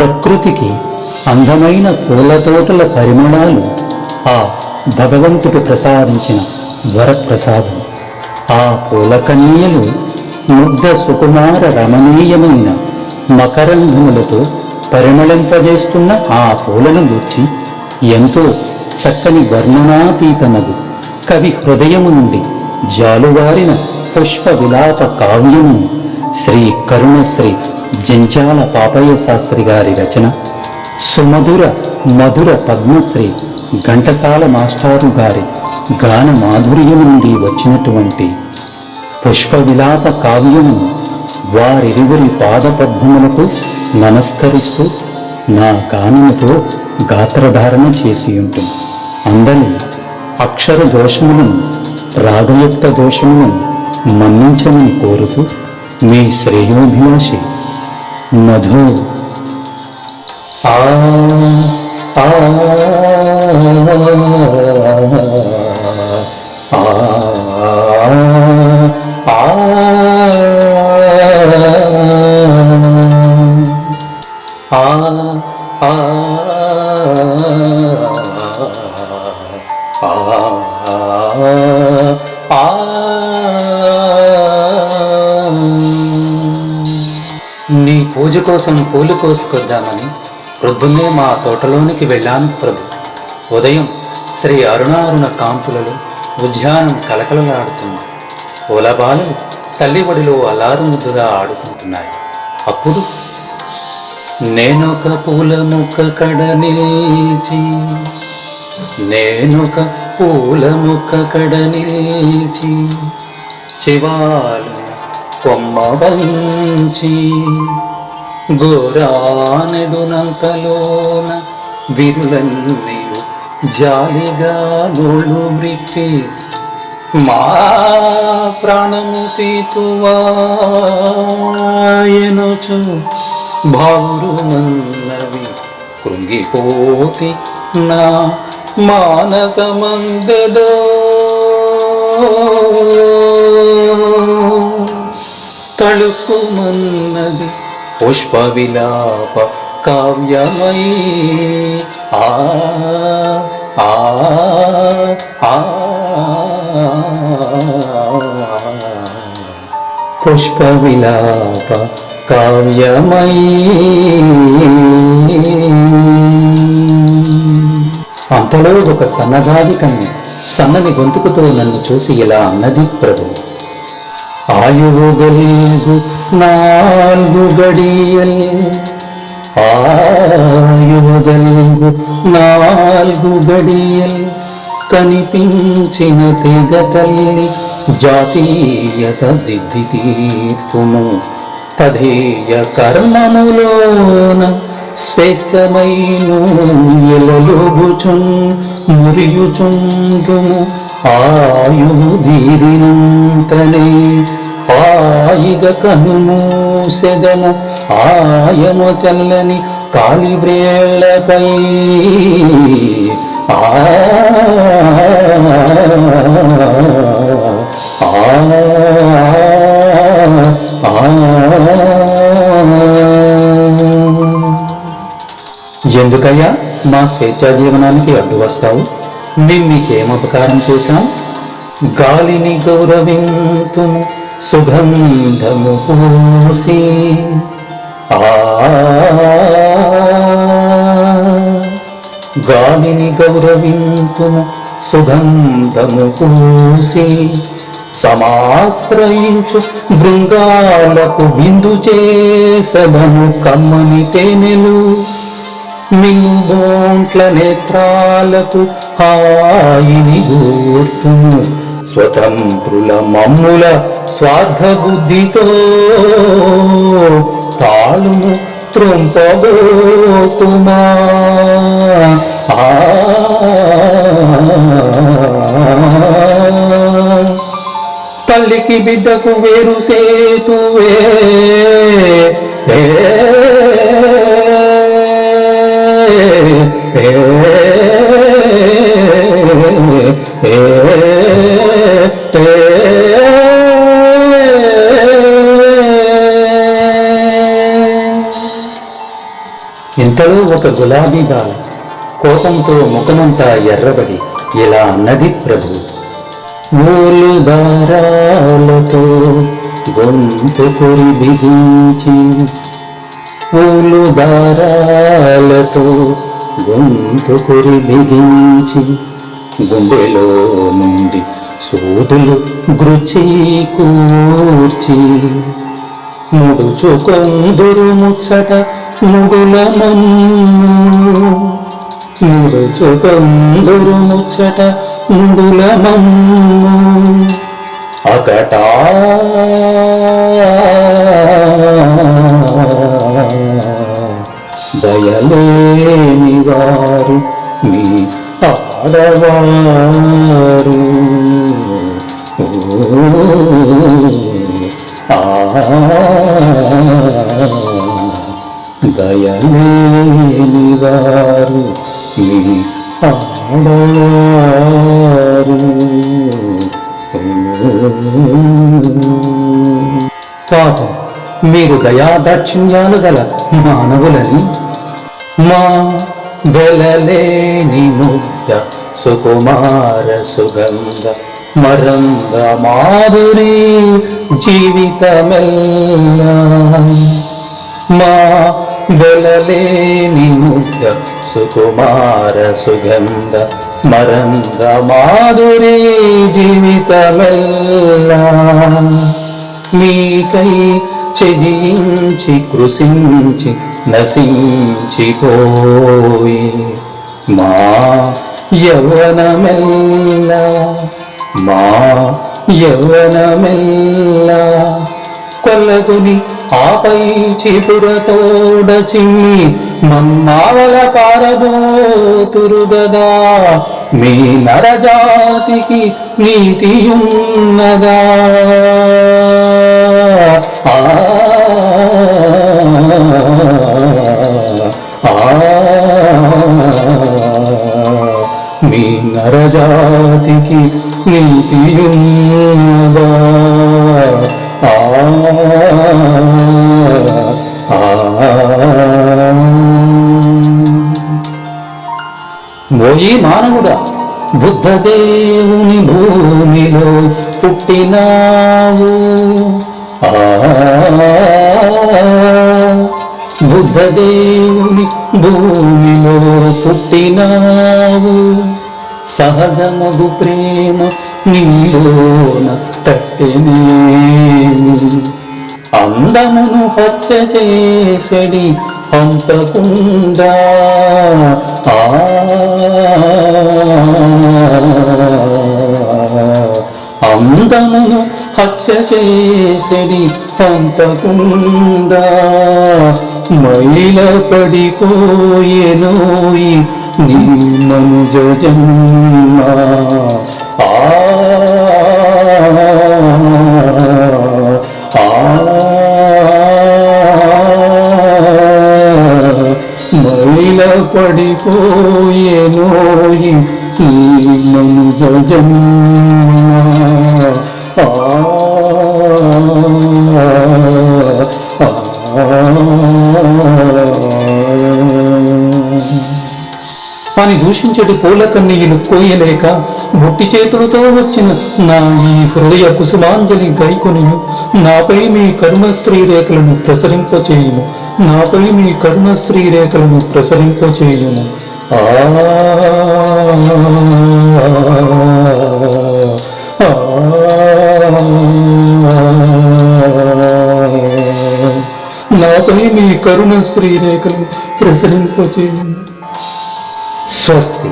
ప్రకృతికి అందమైన పూల తోటల పరిమళాలు ఆ భగవంతుడు ప్రసాదించిన వరప్రసాదం. ఆ పూలకన్యలు ముగ్ధ సుకుమార రమణీయమైన మకరంధములతో పరిమళింపజేస్తున్న ఆ పూలను గూర్చి ఎంతో చక్కని వర్ణనాతీతమగు కవి హృదయము నుండి జాలువారిన పుష్ప విలాప కావ్యము శ్రీ కరుణశ్రీ జంచాల పాపయ్య శాస్త్రి గారి రచన సుమధుర మధుర పద్మశ్రీ ఘంటసాల మాస్టారు గారి గాన మాధుర్యం నుండి వచ్చినటువంటి పుష్ప విలాప కావ్యము వారిరువురి పాదపద్మములకు నమస్కరిస్తూ నా గానముతో గాత్రధారణ చేసి ఉంటుంది అందరి అక్షర దోషములను రాగయుక్త దోషములను మన్నించమని కోరుతూ మీ శ్రేయోభిలాషి మధు ఆ ఆ ఆ నీ పూజ కోసం పూలు కోసుకొద్దామని ప్రొద్దున్నే మా తోటలోనికి వెళ్ళాను ప్రభు. ఉదయం శ్రీ అరుణారుణ కాంతులలో ఉద్యానం కలకలలాడుతుంది పూలబాలు తల్లి ఒడిలో ముద్దుగా ఆడుకుంటున్నాయి. అప్పుడు నేనొక పూల ముక్క కడ నిలిచి నేనొక పూల ముక్క కడ నిలిచి శివాలు కొమ్మ వంచి గోరానెడునంతలోన విరులన్నీయు జాలిగా నోళ్ళు మృక్కి మా ప్రాణము తీతువాయనుచు భావురు మన్నవి కృంగిపోతి నా మానసమందదో తళుకుమన్నది పుష్ప విలాప కావ్యమై. ఆ ఆ ఆ పుష్ప విలాప కావ్యమై. అంతలో ఒక సన్నజాజి కన్య సన్నని గొంతుకుతో నన్ను చూసి ఇలా అన్నది ప్రభు ఆయువు గలిగు నాలుగు గడియల్ ఆయువు గలిగు నాలుగు గడియల్ కనిపించిన తెగ తల్లి జాతీయత దిద్ది తీర్తుము తధేయ కర్మములోన స్వేచ్ఛమైను ఎలలుగుచున్ మురియుచుందుము ఆయు దీరినంతనే ఆయిగ కనుమూసెదను ఆయము చల్లని కాలివ్రేళ్ళపై ఆ ఎందుకయ్యా మా స్వేచ్ఛా జీవనానికి అడ్డు వస్తావు? మేము మీకేం ఉపకారం చేశాం? గాలిని గౌరవింతుము సుగంధము పూసి గాలిని గౌరవింతును సుగంధము పూసి సమాశ్రయించు బృంగాలకు బిందు చేసదము కమ్మని తేనెలు. మింగోంట్ల నేత్రాలకు హాయిని గూర్తుము స్వతంత్రుల మమ్ముల స్వార్థ బుద్ధితో తాళుము త్రొంపబోతుమా? తల్లికి బిడ్డకు వేరు సేతువే ఇంతలో ఒక గులాబీ బాల కోపంతో ముఖమంతా ఎర్రబడి ఇలా అన్నది ప్రభు మూలు దారాలతో గొంతు బిగించి పూలు దారాలతో గొంతు కొరి బిగించి గుండెలో నుండి సూదులు గృచి కూర్చి ముడుచుకొందురు ముచ్చట ముడుల మమ్ము ముచ్చట ముడుల మమ్ము దయలేని వారు మీ ఆడవారు ఆ, దయలేనివారు మీ ఆడవారు పాపం మీరు దయాదాక్షిణ్యాలు గల మానవులని మా వెలలేని ముద్ద సుకుమార సుగంధ మరంగ మాధురి జీవితమెల్లా. మా వెలలేని ముగ్ధ సుకుమార సుగంధ మరంద మాధురి జీవితమెల్లా. మీకై చెజించి కృషించి నశించిపోయి మా యవనమెల్లా మా యవనమెల్లా కొల్లగుని ఆపై చిపురతోడచిమ్మి మమ్మావల పారబోతురుగదా. మీ నరజాతికి నీతియున్నదా. ఆ మీ నరజాతికి నీతియున్న మోయి మానవుడా బుద్ధదేవుని భూమిలో పుట్టినావు. ఆ బుద్ధదేవుని భూమిలో పుట్టినావు. సహజమగు ప్రేమ నీలోన తట్టెనేమి అందమును హత్య చేసడి అంతకుండా అందమును హత్య చేసడి అంతకుండా. మైల పడిపోయేనోయి నీ మనుజ జన్మ పడిపోయేనో ఈ మనుజ ఆ అని దూషించటి పూల కన్నీయులు కోయలేక బుట్టి చేతులతో వచ్చిన నా ఈ హృదయ కుసుమాంజలి గైకొని నాపై మీ కర్మశ్రీ రేఖలను ప్రసరింపచేయుము. నాపై మీ కర్మశ్రీ రేఖలను ప్రసరింపచేయుము నాపై మీ కరుణ శ్రీరేఖలు ప్రసరింపచేయుము స్వస్తి.